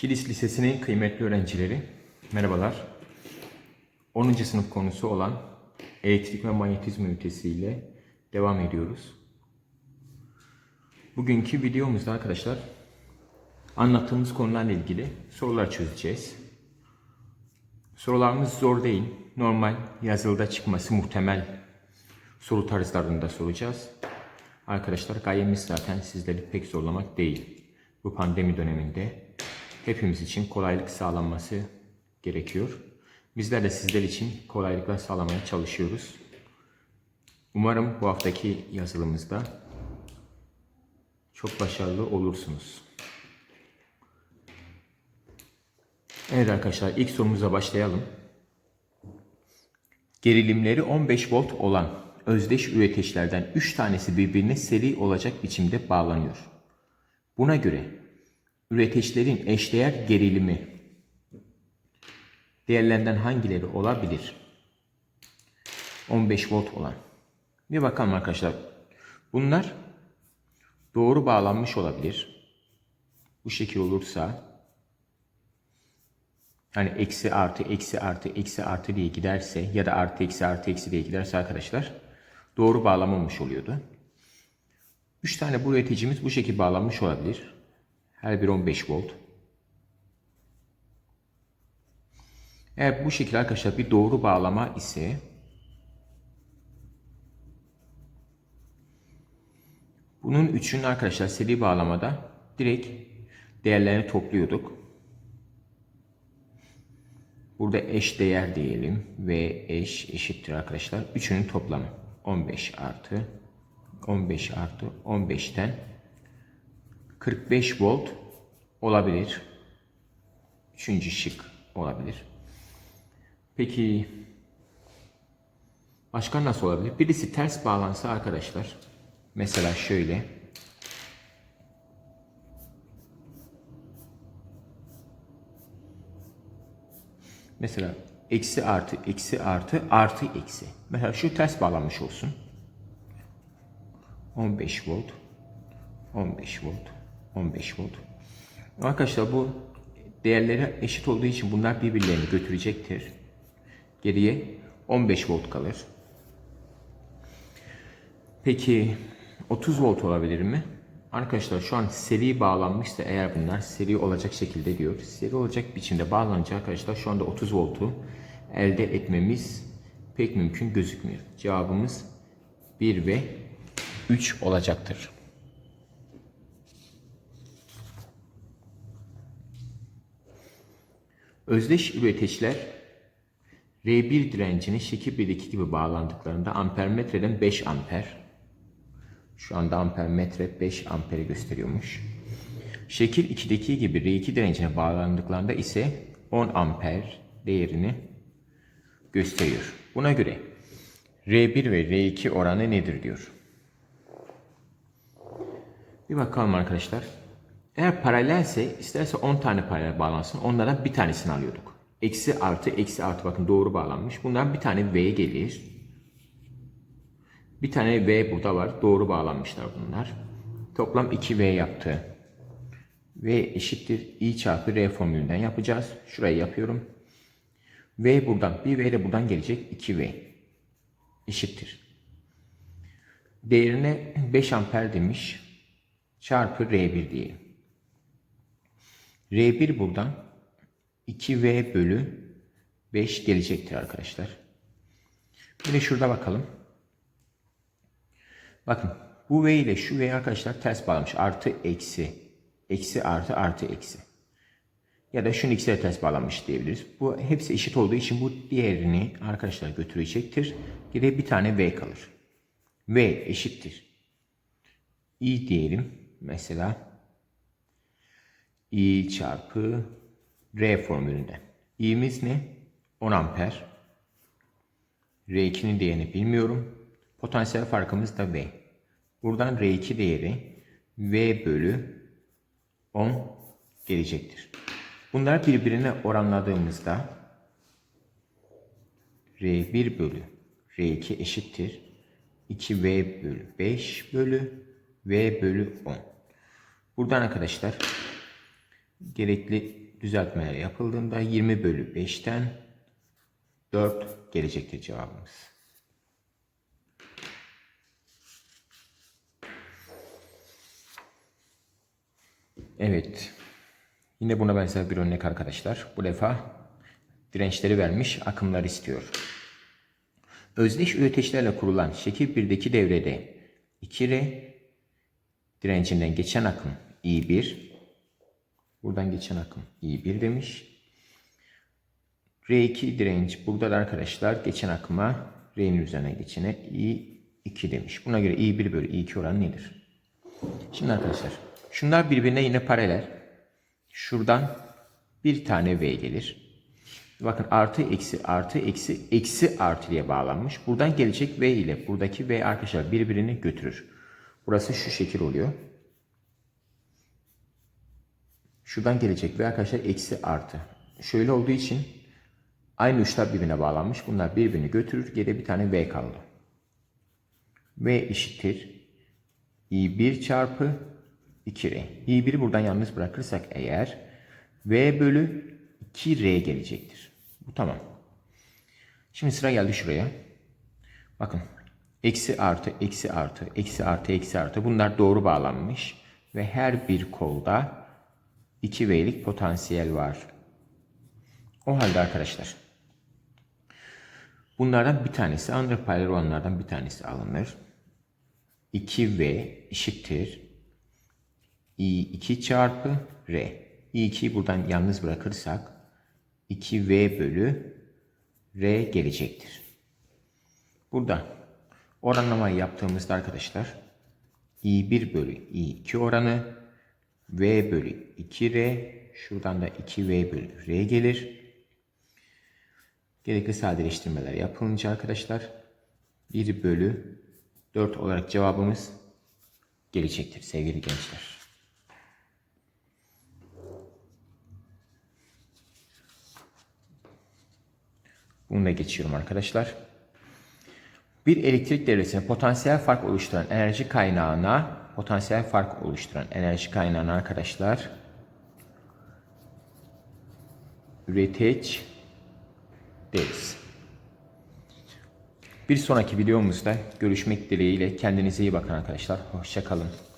Kilis Lisesi'nin kıymetli öğrencileri, merhabalar. 10. sınıf konusu olan elektrik ve manyetizma ünitesi ile devam ediyoruz. Bugünkü videomuzda arkadaşlar anlattığımız konularla ilgili sorular çözeceğiz. Sorularımız zor değil, normal yazılıda çıkması muhtemel soru tarzlarında soracağız. Arkadaşlar gayemiz zaten sizleri pek zorlamak değil. Bu pandemi döneminde hepimiz için kolaylık sağlanması gerekiyor. Bizler de sizler için kolaylıklar sağlamaya çalışıyoruz. Umarım bu haftaki yazılımızda çok başarılı olursunuz. Evet arkadaşlar ilk sorumuza başlayalım. Gerilimleri 15 volt olan özdeş üreteçlerden 3 tanesi birbirine seri olacak biçimde bağlanıyor. Buna göre üreteçlerin eşdeğer gerilimi değerlerinden hangileri olabilir? 15 volt olan. Bir bakalım arkadaşlar. Bunlar doğru bağlanmış olabilir. Bu şekil olursa hani eksi artı eksi artı eksi artı diye giderse ya da artı eksi artı eksi diye giderse arkadaşlar doğru bağlamamış oluyordu. 3 tane bu üreticimiz bu şekilde bağlanmış olabilir. Her biri 15 volt. Eğer bu şekilde arkadaşlar bir doğru bağlama ise bunun üçünün arkadaşlar seri bağlamada direkt değerlerini topluyorduk. Burada eş değer diyelim ve eş eşittir arkadaşlar. Üçünün toplamı 15 artı 15 artı 15'ten 45 volt olabilir. Üçüncü şık olabilir. Peki başka nasıl olabilir? Birisi ters bağlansa arkadaşlar. Mesela şöyle. Mesela eksi artı eksi artı artı eksi. Mesela şu ters bağlanmış olsun. 15 volt 15 volt 15 volt. Arkadaşlar bu değerleri eşit olduğu için bunlar birbirlerini götürecektir. Geriye 15 volt kalır. Peki 30 volt olabilir mi? Arkadaşlar şu an seri bağlanmışsa eğer bunlar seri olacak şekilde diyor. Seri olacak biçimde bağlanınca arkadaşlar şu anda 30 voltu elde etmemiz pek mümkün gözükmüyor. Cevabımız 1 ve 3 olacaktır. Özdeş üreteçler R1 direncini şekil 1'deki gibi bağlandıklarında ampermetreden 5 amper. Şu anda ampermetre 5 amperi gösteriyormuş. Şekil 2'deki gibi R2 direncine bağlandıklarında ise 10 amper değerini gösteriyor. Buna göre R1 ve R2 oranı nedir diyor. Bir bakalım arkadaşlar. Eğer paralelse isterse 10 tane paralel bağlansın. Onlardan bir tanesini alıyorduk. Eksi artı eksi artı bakın doğru bağlanmış. Bundan bir tane V gelir. Bir tane V burada var. Doğru bağlanmışlar bunlar. Toplam 2V yaptı. V eşittir I çarpı R formülünden yapacağız. Şurayı yapıyorum. V buradan. Bir V de buradan gelecek. 2V eşittir. Değerine 5 amper demiş. Çarpı R1 diyelim. R1 buradan 2V bölü 5 gelecektir arkadaşlar. Bir de şurada bakalım. Bakın bu V ile şu V arkadaşlar ters bağlamış. Artı eksi. Eksi artı artı eksi. Ya da şunun ikisi de ters bağlanmış diyebiliriz. Bu hepsi eşit olduğu için bu diğerini arkadaşlar götürecektir. Geriye bir tane V kalır. V eşittir. I diyelim. Mesela I çarpı R formülünden. İ'miz ne? 10 amper. R2'nin değerini bilmiyorum. Potansiyel farkımız da V. Buradan R2 değeri V bölü 10 gelecektir. Bunları birbirine oranladığımızda R1 bölü R2 eşittir. 2V bölü 5 bölü V bölü 10. Buradan arkadaşlar gerekli düzeltmeler yapıldığında 20 bölü 5'ten 4 gelecektir cevabımız. Evet. Yine buna benzer bir örnek arkadaşlar. Bu defa dirençleri vermiş, akımlar istiyor. Özdeş üreteçlerle kurulan şekil 1'deki devrede 2R direncinden geçen akım I1 buradan geçen akım I1 demiş. R2 direnç burada da arkadaşlar geçen akıma R'nin üzerine geçene I2 demiş. Buna göre I1 bölü I2 oranı nedir? Şimdi arkadaşlar şunlar birbirine yine paralel. Şuradan bir tane V gelir. Bakın artı eksi artı eksi eksi artı diye bağlanmış. Buradan gelecek V ile buradaki V arkadaşlar birbirini götürür. Burası şu şekil oluyor. Şuradan gelecek V arkadaşlar eksi artı. Şöyle olduğu için aynı uçlar birbirine bağlanmış. Bunlar birbirini götürür. Geriye bir tane V kaldı. V eşittir. I1 çarpı 2R. I1'i buradan yalnız bırakırsak eğer V bölü 2R gelecektir. Bu tamam. Şimdi sıra geldi şuraya. Bakın. Eksi artı, eksi artı, eksi artı, eksi artı. Bunlar doğru bağlanmış. Ve her bir kolda 2V'lik potansiyel var. O halde arkadaşlar. Bunlardan bir tanesi, alınır paralel olanlardan bir tanesi alınır. 2V eşittir. I2 çarpı R. I2'yi buradan yalnız bırakırsak 2V bölü R gelecektir. Burada oranlamayı yaptığımızda arkadaşlar I1 bölü I2 oranı V bölü 2R şuradan da 2V bölü R gelir. Gerekli sadeleştirmeler yapılınca arkadaşlar 1 bölü 4 olarak cevabımız gelecektir sevgili gençler. Bunu da geçiyorum arkadaşlar. Bir elektrik devresine potansiyel fark oluşturan enerji kaynağına potansiyel fark oluşturan enerji kaynağına arkadaşlar üreteç deriz. Bir sonraki videomuzda görüşmek dileğiyle kendinize iyi bakın arkadaşlar. Hoşçakalın.